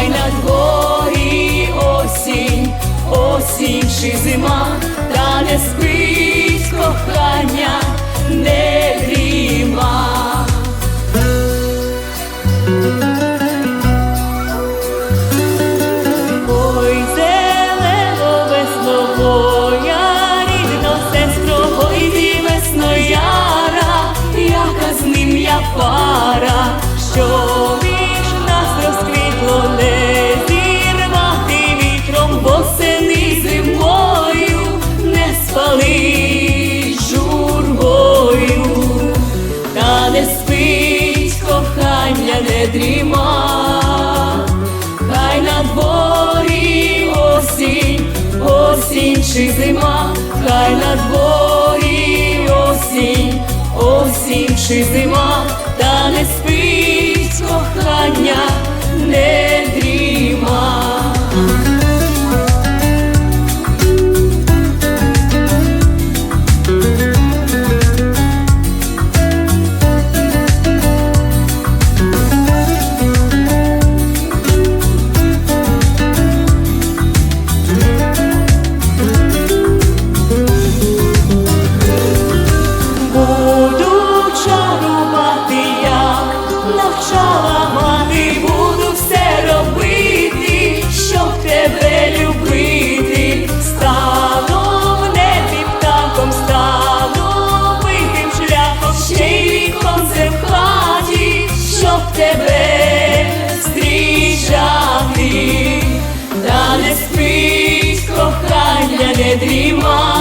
хай на дворі осінь, осінь чи зима. дріма, хай на дворі осінь, осінь чи зима, хай на дворі осінь, осінь чи зима. не дрімав.